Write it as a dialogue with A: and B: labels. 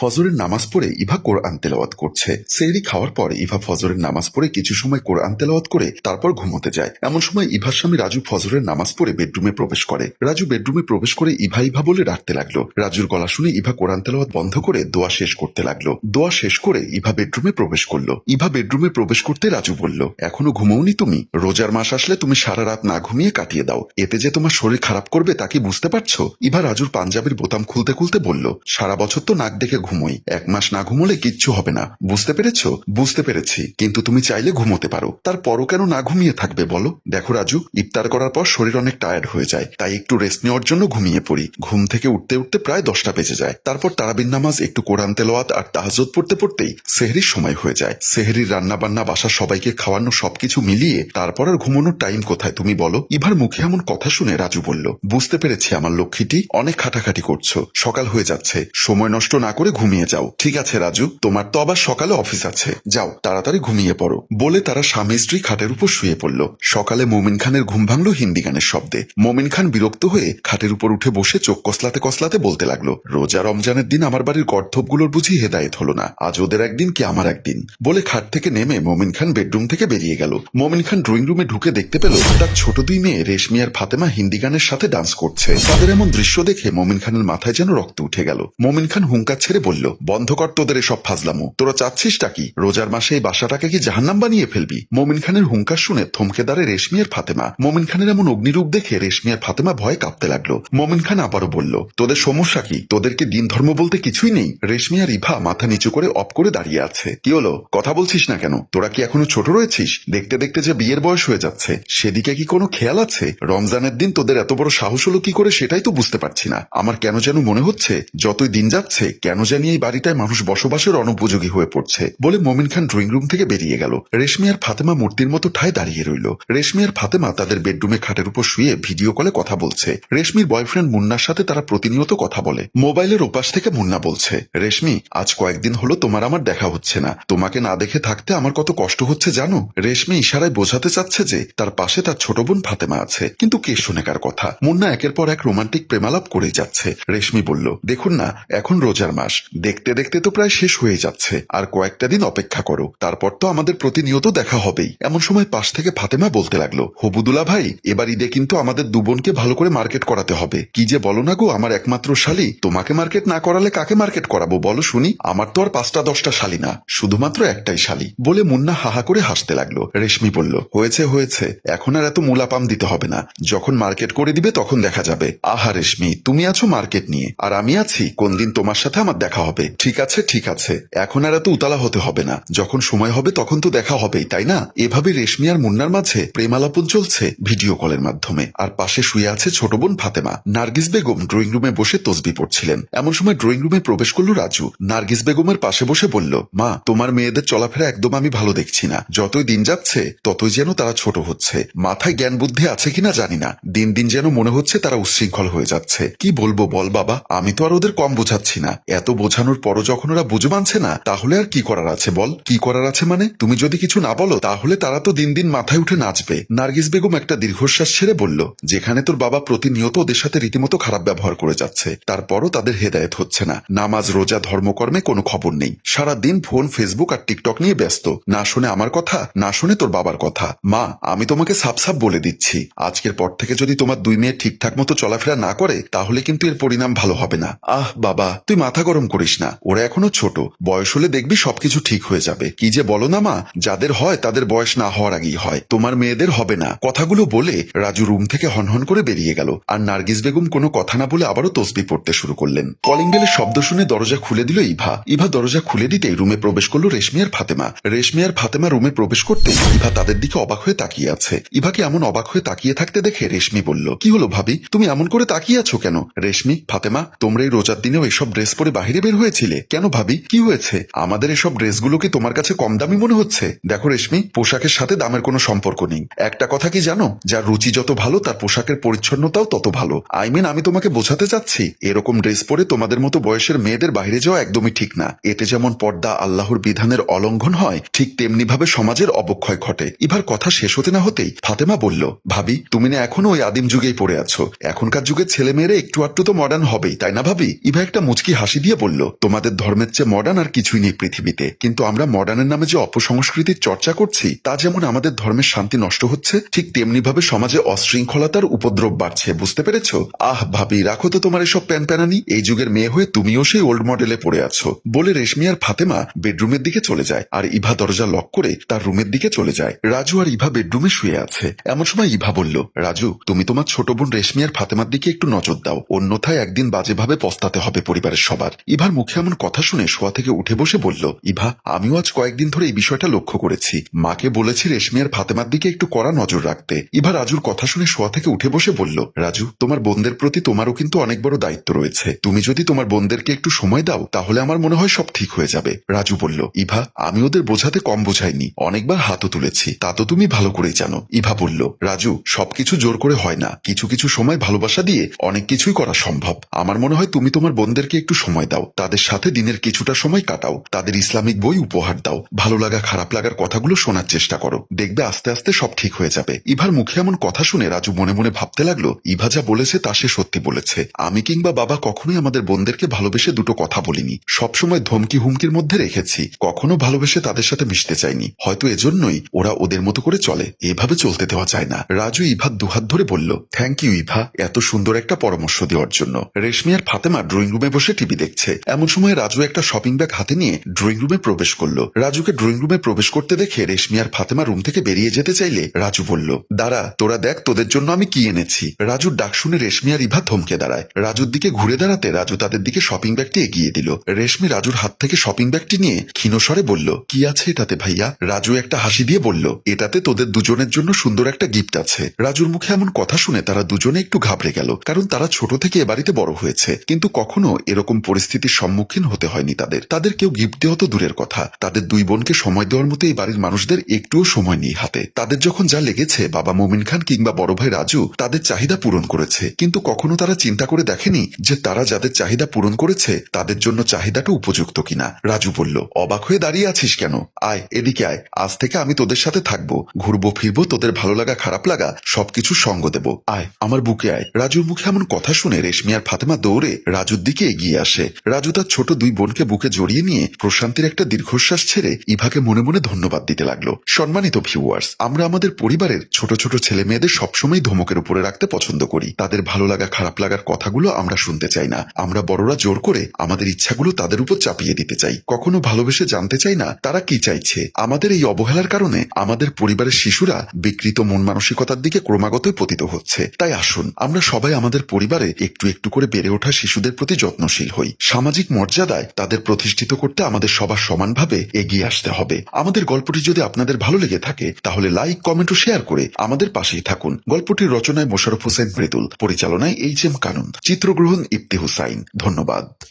A: ফজরের নামাজ পড়ে ইভা কোরআন তেলাওয়াত করছে। সেহরি খাওয়ার পর ইভা ফজরের নামাজ পড়ে কিছু সময় কোরআন তেলাওয়াত করে তারপর ঘুমোতে যায়। এমন সময় ইভার স্বামী রাজু ফজরের নামাজ পড়ে বেডরুমে প্রবেশ করে। রাজু বেডরুমে প্রবেশ করে ইভা ইভা বলে ডাকতে লাগল। রাজুর গলা শুনে ইভা কোরআন তেলাওয়াত বন্ধ করে দোয়া শেষ করতে লাগল। দোয়া শেষ করে ইভা বেডরুমে প্রবেশ করল। ইভা বেডরুমে প্রবেশ করতে রাজু বলল, এখনও ঘুমোওনি তুমি? রোজার মাস আসলে তুমি সারা রাত না ঘুমিয়ে কাটিয়ে দাও। এতে যে তোমার শরীর খারাপ করবে তা কি বুঝতে পারছ? ইভা রাজুর পাঞ্জাবির বোতাম খুলতে খুলতে বলল, সারা বছর তো নাক দেখে ঘুমোই। এক মাস না ঘুমোলে কিচ্ছু হবে না। বুঝতে পেরেছ? বুঝতে পেরেছি। কিন্তু তুমি চাইলে ঘুমোতে পারো। তারপরও কেন না ঘুমিয়ে থাকবে বলো? দেখো রাজু, ইফতার করার পর শরীর অনেক টায়ার্ড হয়ে যায়। তাই একটু রেস্ট নেওয়ার জন্য ঘুমিয়ে পড়ি। ঘুম থেকে উঠতে উঠতে প্রায় দশটা বেজে যায়। তারপর তারাবিন নামাজ, একটু কোরআন তেলোয়াত আর তাহাজত পড়তে পড়তেই সেহরির সময় হয়ে যায়। সেহরির রান্না বান্না বাসার সবাইকে খাওয়ানো সবকিছু মিলিয়ে তারপর আর ঘুমানোর টাইম কোথায় তুমি বলো? ইভার মুখে এমন কথা শুনে রাজু বলল, বুঝতে পেরেছি আমার লক্ষ্মীটি অনেক খাটাখাটি করছ। সকাল হয়ে যাচ্ছে। সময় নষ্ট না করে ঘুমিয়ে যাও। ঠিক আছে, রাজু। তোমার তো আবার সকালে অফিস আছে। যাও, তাড়াতাড়ি ঘুমিয়ে পড়ো। বলে তারা স্বামী স্ত্রী খাটের উপর শুয়ে পড়ল। সকালে মোমিন খানের ঘুম ভাঙল হিন্দি গানের শব্দে। মোমিন খান বিরক্ত হয়ে খাটের উপর উঠে বসে চোখ কসলাতে কসলাতে বলতে লাগল, রোজা রমজানের দিন আমার বাড়ির গর্ধবগুলোর বুঝি হেদায়েত হলো না। আজ ওদের একদিন কি আমার একদিন? বলে খাট থেকে নেমে মোমিন খান বেডরুম থেকে বেরিয়ে গেল। মোমিন খান ড্রয়িং রুমে ঢুকে দেখতে পেল, তার ছোট দুই মেয়ে রেশমি আর ফাতেমা হিন্দি গানের সাথে ডান্স করছে। তাদের এমন দৃশ্য দেখে মোমিন খানের মাথায় যেন রক্ত উঠে গেল। মোমিন খান হুঙ্কার ছেড়ে বলল, বন্ধ কর তোদের এসব ফাজলামো। তোরা চাচ্ছিসটা কি? রোজার মাসে এই বাসাটাকে কি জাহান্নাম বানিয়ে ফেলবি? মোমিন খানের হুঙ্কার শুনে থমকে দাঁড়ে রেশমি ফাতেমা। মোমিন খানের এমন অগ্নিরূপ দেখে রেশমি আর ফাতেমা ভয়ে কাঁপতে লাগল। মোমিন খান আবারও বলল, তোদের সমস্যা কি? তোদেরকে দিন ধর্ম বলতে কিছুই নেই? রেশমি আর ইভা মাথা নিচু করে অপ করে দাঁড়িয়ে আছে। কি হলো? কথা বলছিস না কেন? তোরা কি এখনও ছোট রয়েছিস? দেখতে দেখতে যে বিয়ের বয়স হয়ে যাচ্ছে। সেদিকে কি কোনো খেয়াল আছে? রমজানের দিন তোদের এত বড় সাহস হলো কি করে সেটাই তো বুঝতে পারছি না। আমার কেন যেন মনে হচ্ছে, যতই দিন যাচ্ছে, কেন জানি এই বাড়িটায় মানুষ বসবাসের অনুপযোগী হয়ে পড়ছে বলে মমিন খান ড্রয়িং রুম থেকে বেরিয়ে গেল। রেশমি আর ফাতেমা মূর্তির মতো ঠায় দাঁড়িয়ে রইল। রেশমি আর ফাতেমা তাদের বেডরুমে খাটের উপর শুয়ে ভিডিও কলে কথা বলছে। রেশমির বয়ফ্রেন্ড মুন্নার সাথে তারা প্রতিনিয়ত কথা বলে। মোবাইলের ওপাশ থেকে মুন্না বলছে, রেশমি, আজ কয়েকদিন হলো তোমার আমার দেখা হচ্ছে না। তোমাকে না দেখে থাকতে আমার কত কষ্ট হচ্ছে জানো? রেশমি ইশারায় বোঝাতে চাচ্ছে যে তার পাশে তার ছোট বোন ফাতেমা আছে, কিন্তু কে শুনে কার কথা? মুন্না একের পর এক রোমান্টিক প্রেমালাপ করেই যাচ্ছে। রেশমি বলল, দেখুন না, এখন রোজার মাস। দেখতে দেখতে তো প্রায় শেষ হয়ে যাচ্ছে। আর কয়েকটা দিন অপেক্ষা করো। তারপর তো আমাদের প্রতিনিয়ত দেখা হবেই। এমন সময় পাশ থেকে ফাতেমা বলতে লাগল হবুদুলা ভাই, এবার ঈদে কিন্তু আমাদের দু বোনকে ভালো করে মার্কেট করাতে হবে। কি যে বলো না গো, আমার একমাত্র শালি। তোমাকে মার্কেট না করালে কাকে মার্কেট করাবো? বলো শুনি, আমার তো আর পাঁচটা, দশটা শালি না। শুধুমাত্র একটাই শালি। বলে মুন্না হাহা করে হাসতে লাগল। রেশমি বলল, হয়েছে হয়েছে। এখন আর এত মূলাপাম দিতে হবে না। যখন মার্কেট করে দিবে তখন দেখা যাবে। আহা রেশমি, তুমি আছো মার্কেট নিয়ে। আর আমি আছি। কোন দিন তোমার সাথে আমার দেখা হবে। ঠিক আছে ঠিক আছে। এখন আর এত উতালা হতে হবে না। যখন সময় হবে তখন তো দেখা হবেই, তাই না? এভাবে রেশমি আর মুন্নার মাঝে প্রেমালাপন চলছে ভিডিও কলের মাধ্যমে। আর পাশে শুয়ে আছে ছোট বোন ফাতেমা। নার্গিস বেগম ড্রয়িং রুমে বসে তসবি পড়ছিলেন। এমন সময় ড্রয়িং রুমে প্রবেশ করল রাজু। নার্গিস বেগমের পাশে বসে বলল, মা, তোমার মেয়েদের চলাফেরা একদম আমি ভালো দেখছি না। যতই দিন যাচ্ছে, ততই যেন তারা ছোট হচ্ছে। মাথায় জ্ঞান বুদ্ধি আছে কিনা জানি না। দিন দিন যেন মনে হচ্ছে তারা উশৃঙ্খল হয়ে যাচ্ছে। কি বলব বল বাবা? আমি তো আর ওদের কম বোঝাচ্ছি না। এত বোঝানোর পরও যখন ওরা বুঝে মানছে না, তাহলে আর কি করার আছে বল? কি করার আছে মানে? তুমি যদি কিছু না বলো, তাহলে তারা তো দিন দিন মাথায় উঠে নাচবে। নার্গিস বেগম একটা দীর্ঘশ্বাস ছেড়ে বলল, যেখানে তোর বাবা প্রতিনিয়ত ওদের সাথে রীতিমতো খারাপ ব্যবহার করে যাচ্ছে, তারপরও তাদের হেদায়েত হচ্ছে না। নামাজ, রোজা, ধর্মকর্মে কোনো খবর নেই। সারা দিন ফোন, ফেসবুক আর টিকটক নিয়ে ব্যস্ত। না শুনে আমার কথা, না শুনে তোর বাবার কথা। মা, আমি তোমাকে সাপ সাপ বলে দিচ্ছি। আজকের পর থেকে যদি তোমার দুই মেয়ে ঠিকঠাক মতো চলাফেরা না করে, তাহলে কিন্তু এর পরিণাম ভালো হবে না। আহ, বাবা, তুই মাথা গরম করিস না। ওরা এখনও ছোট। বয়স হলে দেখবি সবকিছু ঠিক হয়ে যাবে। কি যে বলো না মা, যাদের হয় তাদের বয়স না হওয়ার আগেই হয়। তোমার মেয়েদের হবে না। কথাগুলো বলে রাজু রুম থেকে হনহন করে বেরিয়ে গেল। আর নার্গিস বেগম কোনো কথা না বলে আবারও তসবি পড়তে শুরু করলেন। কলিং বেলের শব্দ শুনে দরজা খুলে দিল ইভা। ইভা দরজা খুলে দিতেই রুমে প্রবেশ করল রেশমি আর ফাতেমা। রেশমি আর ফাতেমা রুমে প্রবেশ করতে ইভা তাদের দিকে অবাক হয়ে তাকিয়ে আছে। ইভাকে এমন অবাক হয়ে তাকিয়ে থাকতে দেখে রেশমি বলল, কি হলো ভাবি? তুমি এমন করে তাকিয়ে আছো কেন? রেশমি, ফাতেমা, তোমরা এই রোজার দিনেও এসব ড্রেস পরে বাহিরে বের হয়েছিলে? কেন ভাবি? কি হয়েছে? আমাদের এসব ড্রেসগুলো কি তোমার কাছে কম দামি মনে হচ্ছে? দেখো রেশমি, পোশাকের সাথে দামের কোনো সম্পর্ক নেই। একটা কথা কি জানো? যার রুচি যত ভালো, তার পোশাকের পরিচ্ছন্নতাও তত ভালো। আই মিন, আমি তোমাকে বোঝাতে চাচ্ছি, এরকম ড্রেস পরে তোমাদের মতো বয়সের মেয়েদের বাইরে যাওয়া একদমই ঠিক না। এতে যেমন পর্দা, আল্লাহর বিধানের অলঙ্ঘন হয়, ঠিক তেমনি ভাবে সমাজের অবক্ষয় ঘটে। এবার কথা শেষ হতে না হতেই ফাতেমা বলল, ভাবি, তুমি না এখনও ওই আদিম যুগেই পড়ে আছো? এখনকার যুগের ছেলে মেয়েরা একটু আটটু তো মডার্ন হবেই, তাই না ভাবি? ইভা একটা মুচকি হাসি দিয়ে বলল বলল তোমাদের ধর্মের চেয়ে মডার্ন আর কিছুই নেই পৃথিবীতে। কিন্তু আমরা মডার্নের নামে যে অপসংস্কৃতির চর্চা করছি, তা যেমন আমাদের ধর্মের শান্তি নষ্ট হচ্ছে, ঠিক তেমনি ভাবে সমাজে অশৃঙ্খলতার উপদ্রব বাড়ছে। বুঝতে পেরেছ? আহ, ভাবি, রাখো তো তোমার এসব প্যান প্যানানি এই যুগের মেয়ে হয়ে তুমিও সেই ওল্ড মডেলে পড়ে আছো। বলে রেশমি আর ফাতেমা বেডরুমের দিকে চলে যায় আর ইভা দরজা লক করে তার রুমের দিকে চলে যায়। রাজু আর ইভা বেডরুমে শুয়ে আছে। এমন সময় ইভা বলল, রাজু, তুমি তোমার ছোট বোন রেশমি আর ফাতেমার দিকে একটু নজর দাও। অন্যথায় একদিন বাজেভাবে পস্তাতে হবে পরিবারের সবার। ইভার মুখে এমন কথা শুনে শোয়া থেকে উঠে বসে বলল, ইভা, আমিও আজ কয়েকদিন ধরে এই বিষয়টা লক্ষ্য করেছি। মাকে বলেছি রেশমি আর ফাতেমার দিকে একটু কড়া নজর রাখতে। ইভা রাজুর কথা শুনে শোয়া থেকে উঠে বসে বলল, রাজু, তোমার বোনদের প্রতি তোমারও কিন্তু অনেক বড় দায়িত্ব রয়েছে। তুমি যদি তোমার বোনদেরকে একটু সময় দাও, তাহলে আমার মনে হয় সব ঠিক হয়ে যাবে। রাজু বলল, ইভা, আমি ওদের বোঝাতে কম বোঝাইনি। অনেকবার হাতও তুলেছি। তা তো তুমি ভালো করেই জানো। ইভা বলল, রাজু, সবকিছু জোর করে হয় না। কিছু কিছু সময় ভালোবাসা দিয়ে অনেক কিছুই করা সম্ভব। আমার মনে হয় তুমি তোমার বোনদেরকে একটু সময় দাও। তাদের সাথে দিনের কিছুটা সময় কাটাও। তাদের ইসলামিক বই উপহার দাও। ভালো লাগা, খারাপ লাগার কথাগুলো শোনার চেষ্টা করো। দেখবে আস্তে আস্তে সব ঠিক হয়ে যাবে। ইভার মুখে এমন কথা শুনে রাজু মনে মনে ভাবতে লাগল, ইভা যা বলেছে তা সে সত্যি বলেছে। আমি কিংবা বাবা কখনোই আমাদের বোনদেরকে ভালোবেসে দুটো কথা বলিনি। সবসময় ধমকি হুমকির মধ্যে রেখেছি। কখনো ভালোবেসে তাদের সাথে মিশতে চাইনি। হয়তো এজন্যই ওরা ওদের মতো করে চলে। এভাবে চলতে দেওয়া যায় না। রাজু ইভার দুহাত ধরে বলল, থ্যাংক ইউ ইভা। এত সুন্দর একটা পরামর্শ দেওয়ার জন্য। রেশমি আর ফাতেমা ড্রয়িং রুমে বসে টিভি দেখছে। এমন সময় রাজু একটা শপিং ব্যাগ হাতে নিয়ে ড্রয়িং রুমে প্রবেশ করল। রাজুকে ড্রয়িং রুমে প্রবেশ করতে দেখে রেশমি আর ফাতেমা রুম থেকে বেরিয়ে যেতে চাইলে রাজু বলল, দাঁড়া, তোরা দেখ, তোদের জন্য আমি কি এনেছি। রাজুর ডাক শুনে রেশমি আর ইভা থমকে দাঁড়ায়। রাজুর দিকে ঘুরে দাঁড়াতে রাজু তাদের দিকে শপিং ব্যাগটি এগিয়ে দিল। রেশমি রাজুর হাত থেকে শপিং ব্যাগটি নিয়ে ক্ষীণস্বরে বলল, কি আছে এটাতে ভাইয়া? রাজু একটা হাসি দিয়ে বলল, এটাতে তোদের দুজনের জন্য সুন্দর একটা গিফট আছে। রাজুর মুখে এমন কথা শুনে তারা দুজনে একটু ঘাবড়ে গেল, কারণ তারা ছোট থেকে এ বাড়িতে বড় হয়েছে। কিন্তু কখনো এরকম পরিস্থিতির সম্মুখীন হতে হয়নি তাদের। তাদের কেউ গিফট দেওয়া তো দূরের কথা। তাদের দুই বোনকে সময় দেওয়ার মতো এই বাড়ির মানুষদের একটুও সময় নেই হাতে। তাদের যখন যা লেগেছে, বাবা মোমিন খান কিংবা বড় ভাই রাজু, তাদের চাহিদা পূরণ করেছে। কিন্তু কখনো তারা চিন্তা করে দেখেনি যে তারা যাদের চাহিদা পূরণ করেছে, তাদের জন্য চাহিদাটা উপযুক্ত কিনা। রাজু বলল, অবাক হয়ে দাঁড়িয়ে আছিস কেন? আয়, এদিকে আয়। আজ থেকে আমি তোদের সাথে থাকব। ঘুরবো, ফিরবো, তোদের ভালো লাগা, খারাপ লাগা সবকিছু সঙ্গ দেব। আয়, আমার বুকে আয়। রাজুর মুখে এমন কথা শুনে রেশমি আর ফাতেমা দৌড়ে রাজুর দিকে এগিয়ে আসে। রাজু তার ছোট দুই বোনকে বুকে জড়িয়ে নিয়ে প্রশান্তির একটা দীর্ঘশ্বাস ছেড়ে ইভাকে মনে মনে ধন্যবাদ দিতে লাগল। সম্মানিত ভিউয়ার্স আমরা আমাদের পরিবারের ছোট ছোট ছেলে মেয়েদের সবসময় ধমকের উপরে রাখতে পছন্দ করি। তাদের ভালো লাগা, খারাপ লাগার কথাগুলো আমরা শুনতে চাই না। আমরা বড়রা জোর করে আমাদের ইচ্ছাগুলো তাদের উপর চাপিয়ে দিতে চাই। কখনো ভালোবেসে জানতে চাই না তারা কি চাইছে। আমাদের এই অবহেলার কারণে আমাদের পরিবারের শিশুরা বিকৃত মন মানসিকতার দিকে ক্রমাগতই পতিত হচ্ছে। তাই আসুন, আমরা সবাই আমাদের পরিবারে একটু একটু করে বেড়ে ওঠা শিশুদের প্রতি যত্নশীল হই। সামাজিক মর্যাদায় তাদের প্রতিষ্ঠিত করতে আমাদের সবার সমানভাবে এগিয়ে আসতে হবে। আমাদের গল্পটি যদি আপনাদের ভালো লেগে থাকে, তাহলে লাইক কমেন্ট ও শেয়ার করে আমাদের পাশেই থাকুন। গল্পটির রচনায় মোশারফ হোসেন মৃদুল, পরিচালনায় এইচ এম কানুন, চিত্রগ্রহণ ইফতি হুসাইন। ধন্যবাদ।